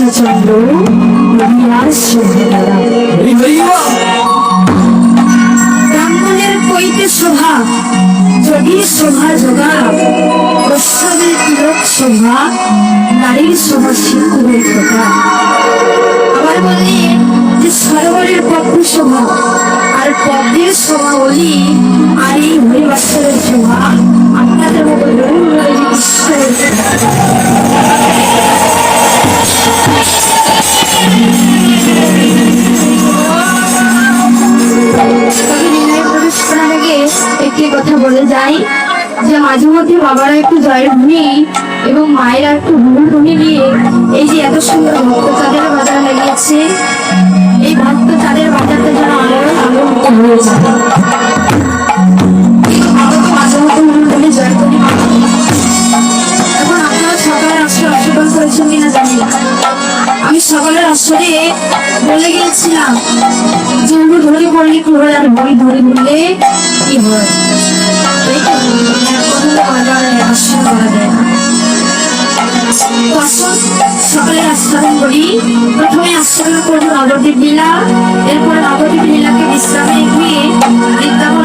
কৃষ্ণচন্দ্র রবিবার শোভাদারা ব্রাহ্মণের কইতে শোভা যদি শোভা যোগা বৈষ্ণবের তিলক শোভা নারীর শোভা সিংহের কথা আবার বললেন যে সরোবরের পদ্ম শোভা আর পদ্মের শোভা বলি আর এই হরিবাসরের শোভা আপনাদের মতো মাঝে মধ্যে বাবারা একটু জয়ের ভূমি এবং মায়েরা একটু হুড়ুর ভূমি নিয়ে এই যে এত সুন্দর ভক্ত চাঁদের বাজার লাগিয়েছে। এই ভক্ত চাঁদের বাজারটা যেন হয়ে কিনা জানি না। আমি সকালের আসরে বলে গিয়েছিলাম যে ধরে পড়লে কি আর বই ধরে বললে কি হয়? করা যায়। না তো আসুন সকালের আস্বাদন করি। প্রথমে আস্বাদন করব নবদ্বীপ লীলা, এরপরে নবদ্বীপ লীলাকে বিশ্রামে গিয়ে Vrindavan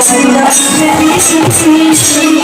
Just to watch the vision,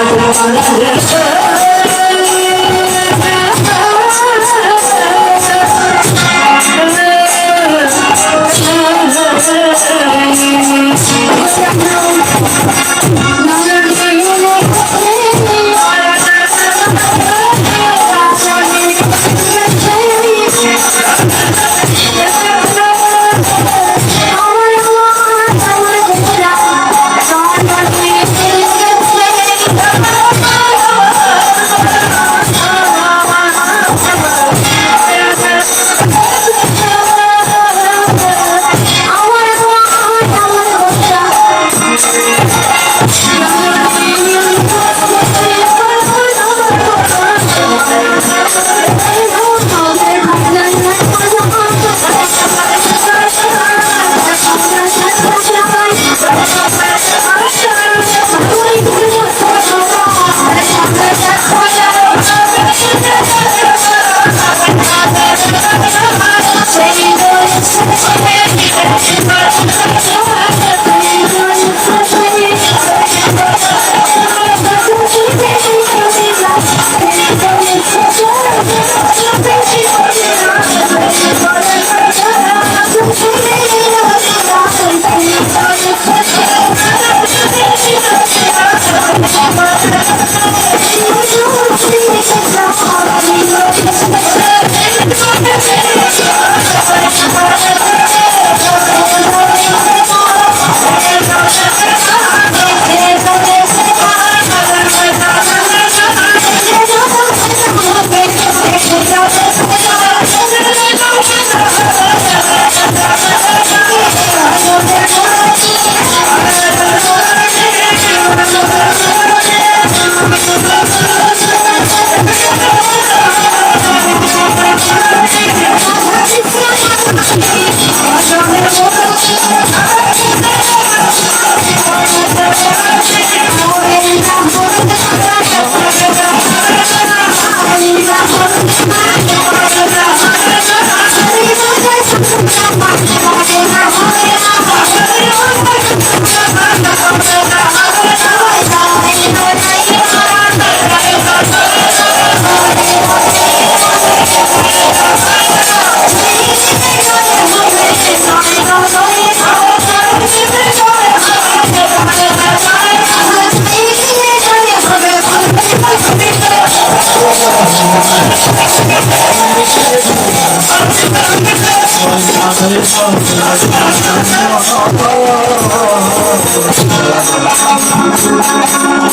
তোমার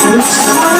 Thank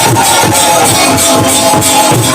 I'm sorry.